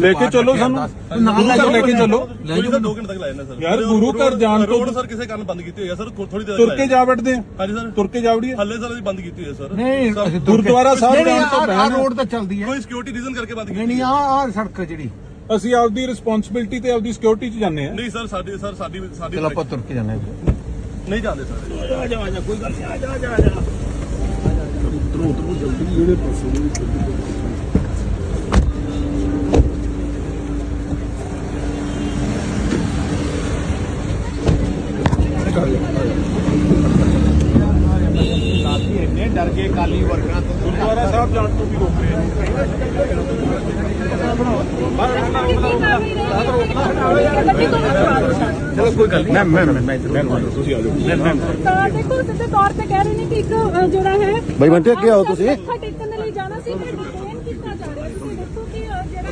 ਲੈ ਕੇ ਚੱਲੋ ਸਾਨੂੰ। ਨਾਲ ਲੈ ਕੇ ਚੱਲੋ। ਲੈ ਜਾਓ। ਤਾਂ 2 ਘੰਟੇ ਤੱਕ ਲਾਇਆ ਨਾ ਸਰ। ਯਾਰ, ਗੁਰੂ ਘਰ ਜਾਣ ਤੋਂ- ਰੋਡ ਸਰ ਕਿਸੇ ਕਾਰਨ ਬੰਦ ਕੀਤੀ ਹੋਈ ਹੈ ਸਰ ਥੋੜੀ ਦੇਰ ਤੁਰ ਕੇ ਜਾ ਵੜਦੇ ਆ। ਹਾਂਜੀ ਸਰ। ਤੁਰ ਕੇ ਜਾ ਵੜੀਏ। ਹੱਲੇ ਸਰ ਅਸੀਂ ਬੰਦ ਕੀਤੀ ਹੋਈ ਹੈ ਸਰ। ਨਹੀਂ ਸਰ, ਅਸੀਂ ਤੁਰ ਕੇ- ਗੁਰਦੁਆਰਾ ਸਾਹਿਬ ਨਹੀਂ, ਜਾਣ ਤੋਂ ਪਹਿਲਾਂ- ਰੋਡ ਤਾਂ ਚੱਲਦੀ ਹੈ। ਕੋਈ ਸਿਕਿਉਰਿਟੀ ਰੀਜ਼ਨ ਕਰਕੇ ਬੰਦ ਨਹੀਂ ਕੀਤੀ ਨਹੀਂ ਆਹ ਆਹ ਸੜਕ ਹੈ ਜਿਹੜੀ। ਅਸੀਂ ਆਪਦੀ ਰਿਸਪੌਂਸਿਬਿਲਟੀ ਤੇ ਆਪਦੀ ਸਿਕਿਉਰਿਟੀ 'ਚ ਜਾਂਦੇ ਆ ਨਹੀਂ ਸਰ ਸਾਡੀ ਸਰ ਸਾਡੀ ਸਾਡੀ ਚਲੋ ਆਪਾਂ ਤੁਰ ਕੇ ਜਾਣਾ ਹੈ ਨਹੀਂ ਜਾਂਦੇ ਸਰ। ਸਾਥੀ ਇੰਨੇ ਡਰ ਗਏ ਕਾਲੀ ਵਰਕਰਾਂ ਤੋਂ ਗੁਰਦੁਆਰਾ ਸਾਹਿਬ ਜਾਣ ਤੋਂ ਵੀ ਰੋਕ ਰਹੇ ਆ ਚਲੋ ਕੋਈ ਗੱਲ ਨਹੀਂ। ਮੈਂ ਮੈਂ ਮੈਂ ਤੁਸੀਂ ਆ ਜਾਓ। ਤਾਂ ਦੇਖੋ ਸਿੱਧੇ ਤੌਰ ਤੇ ਕਹਿ ਰਹੇ ਨੇ ਕਿ ਇੱਕ ਅ, ਜਿਹੜਾ ਹੈ ਬਈ ਬੰਟੇ, ਅੱਗੇ ਆਓ ਤੁਸੀਂ। ਮੱਥਾ ਟੇਕਣ ਦੇ ਲਈ ਜਾਣਾ ਸੀ ਤੇ ਡਿਟੇਨ ਕੀਤਾ ਜਾ ਰਿਹਾ ਤੁਸੀਂ ਦੇਖੋ ਕਿ ਅ, ਜਿਹੜਾ ਸਰ ਪਲੀਜ਼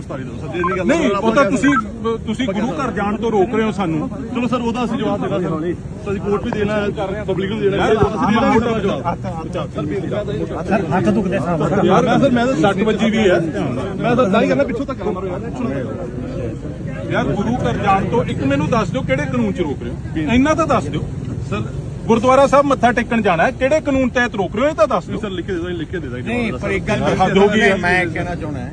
ਗ੍ਰਿਫਤਾਰੀ ਸਰ। ਨਹੀਂ ਗੱਲ ਨਹੀਂ ਉਹ ਤਾਂ ਤੁਸੀਂ ਤੁਸੀਂ ਗੁਰੂ ਘਰ ਜਾਣ ਤੋਂ ਰੋਕ ਰਹੇ ਹੋ ਸਾਨੂੰ। ਚਲੋ ਸਰ ਉਹਦਾ ਅਸੀਂ ਜਵਾਬ ਦੇਣਾ ਸਰ। ਅਸੀਂ ਕੋਰਟ ਵੀ ਦੇਣਾ ਪਬਲਿਕ ਨੂੰ ਦੇਣਾ ਹੈ। ਅਸੀਂ ਦੇਣਾ ਹੈ ਜਵਾਬ। ਸਰ ਹੱਥ ਦੁਖਦੇ ਸਾਹਿਬ ਯਾਰ ਮੈਂ ਸਰ ਮੈਂ ਤਾਂ 60 ਵਜੇ ਵੀ ਹੈ। ਮੈਂ ਤਾਂ ਤਾਂ ਹੀ ਕਹਿੰਦਾ ਪਿੱਛੋਂ ਤੱਕ ਮਾਰੋ ਯਾਰ ਯਾਰ ਗੁਰੂ ਘਰ ਜਾਣ ਤੋਂ ਇੱਕ ਮੈਨੂੰ ਦੱਸ ਦਿਓ ਕਿਹੜੇ ਕਾਨੂੰਨ 'ਚ ਰੋਕ ਰਹੇ ਹੋ। ਇੰਨਾ ਤਾਂ ਦੱਸ ਦਿਓ। ਸਰ ਗੁਰਦੁਆਰਾ ਸਾਹਿਬ ਮੱਥਾ ਟੇਕਣ ਜਾਣਾ ਹੈ ਕਿਹੜੇ ਕਾਨੂੰਨ ਤਹਿਤ ਰੋਕ ਰਹੇ ਹੋ ਇਹ ਤਾਂ ਦੱਸ ਦਿਓ। ਸਰ ਲਿਖ ਕੇ ਦੇ ਦੋ ਲਿਖ ਕੇ ਦੇ ਦਾਂਗੇ ਨਹੀਂ ਪਰ ਇੱਕ ਗੱਲ। ਮੈਂ ਕਹਿਣਾ ਚਾਹੁੰਦਾ ਹੈ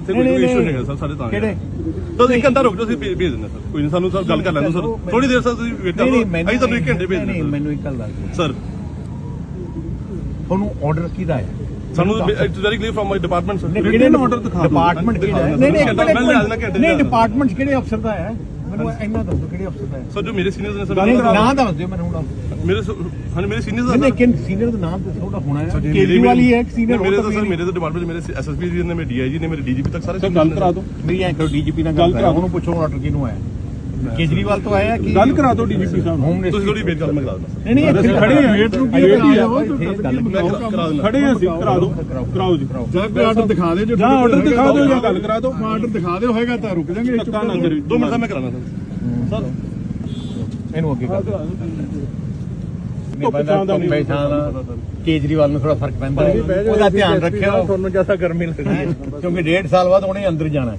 ਇੱਥੇ ਨਹੀਂ, ਕੋਈ ਨਹੀਂ, ਇਸ਼ੂ ਨਹੀਂ। ਹੈਗਾ ਸਰ ਸਾਡੇ ਤਾਂ ਕਿਹੜੇ? ਤਾਂ ਇੱਕ ਘੰਟਾ ਰੁਕ ਜਾਓ ਅਸੀਂ ਭੇਜ ਦਿੰਦੇ ਹਾਂ ਸਰ। ਕੋਈ ਨਹੀਂ ਸਾਨੂੰ ਸਰ ਗੱਲ ਕਰ ਲੈਣ ਸਰ। ਥੋੜੀ ਦੇਰ ਸਰ ਤੁਸੀਂ ਵੇਟ ਕਰੋ। ਨਹੀਂ ਨਹੀਂ ਅਸੀਂ ਤੁਹਾਨੂੰ ਇੱਕ ਘੰਟੇ ਭੇਜ ਨਹੀਂ ਦਿੰਦੇ ਮੈਨੂੰ ਇੱਕ ਗੱਲ ਦੱਸ। ਹਾਂ ਸਰ। ਤੁਹਾਨੂੰ ਆਰਡਰ ਕਿਹਦਾ ਹੈ? ਸਾਨੂੰ it's very clear from my department sir ਕਿਹੜੇ order ਦਿਖਾ। ਡਿਪਾਰਟਮੈਂਟ ਕਿਹੜਾ ਹੈ? ਨਹੀਂ ਨਹੀਂ ਨਹੀਂ। ਡਿਪਾਰਟਮੈਂਟ ਕਿਹੜੇ ਅਫਸਰ ਦਾ ਹੈ? ਮੈਨੂੰ ਇੰਨਾ ਦੱਸੋ ਕਿਹੜੇ ਅਫਸਰ ਦਾ ਹੈ? ਸਰ ਜੋ ਮੇਰੇ ਸੀਨੀਅਰਸ ਨੇ ਸਰ ਨਹੀਂ ਮੇਰੇ- ਨਾਂ ਦੱਸ ਦਿਓ ਮੈਨੂੰ ਹੁਣ। ਮੇਰੇ ਸ- ਮੇਰੇ ਸੀਨੀਅਰਸ ਨਹੀਂ ਦਾ ਨਹੀਂ ਕਿਨ ਸੀਨੀਅਰ ਦਾ ਨਾਮ ਦੱਸੋ ਉਹਦਾ ਹੋਣਾ ਹੈ। ਕੇਜਰੀਵਾਲ ਹੀ ਹੈ ਸੀਨੀਅਰ ਮੇਰੇ ਤਾਂ ਸਰ ਮੇਰੇ ਤਾਂ ਡਿਪਾਰਟਮੈਂਟ ਮੇਰੇ ਐਸਐਸਪੀ ਜੀ ਨੇ ਮੇਰੇ ਡੀਆਈਜੀ ਨੇ ਮੇਰੇ ਡੀਜੀਪੀ ਤੱਕ ਸਾਰੇ ਸਰ ਗੱਲ ਕਰਾ ਦਿਓ। ਮੇਰੀ ਐਂ ਕਰੋ ਡੀਜੀਪੀ ਨਾਲ ਗੱਲ ਗੱਲ ਕਰਾ ਕਰਾਓ ਦਿਓ। ਉਹਨੂੰ ਪੁੱਛੋ ਆਰਡਰ ਕਿਹਨੂੰ ਆਇਆ। ਕੇਜਰੀਵਾਲ ਤੋਂ ਆਇਆ ਕਿ ਗੱਲ ਕਰਾ ਦਿਓ ਡੀਜੀਪੀ ਸਾਹਿਬ ਹੋਮ ਤੁਸੀਂ ਥੋੜੀ ਵੇਟ ਕਰੋ ਮੈਂ ਕਰਾ ਦਿੰਦਾ ਨਹੀਂ ਨਹੀਂ ਅਸੀਂ ਖੜੇ ਹਾਂ। ਵੇਟ ਨੂੰ ਕੀ ਹੋ। ਕਰਾ- ਕਰਾ ਖੜੇ ਹਾਂ ਅਸੀਂ ਕਰਾ ਦਿਓ। ਕਰਾਓ। ਜੀ। ਜਾਂ ਕੋਈ ਆਰਡਰ ਦਿਖਾ ਦੇ ਜੋ ਆਰਡਰ ਦਿਖਾ ਦਿਓ ਜਾਂ ਗੱਲ ਕਰਾ ਦਿਓ। ਆਰਡਰ ਦਿਖਾ ਦਿਓ ਹੋਏਗਾ ਤਾਂ ਰੁਕ ਜਾਾਂਗੇ ਧੱਕਾ ਨਾ ਕਰਿਓ। ਦੋ ਮਿੰਟ ਦਾ ਮੈਂ ਕਰਾਣਾ ਸਰ। ਸਰ। ਇਹਨੂੰ ਅੱਗੇ ਕਰ ਕੇਜਰੀਵਾਲ ਨੂੰ ਥੋੜਾ ਫ਼ਰਕ ਪੈਂਦਾ। ਹੈ। ਉਹਦਾ ਧਿਆਨ ਰੱਖਿਓ। ਤੁਹਾਨੂੰ ਜ਼ਿਆਦਾ ਗਰਮੀ ਲੱਗਦੀ ਕਿਉਂਕਿ ਡੇਢ ਸਾਲ ਬਾਅਦ ਉਹਨੇ ਅੰਦਰ ਜਾਣਾ ਹੈ।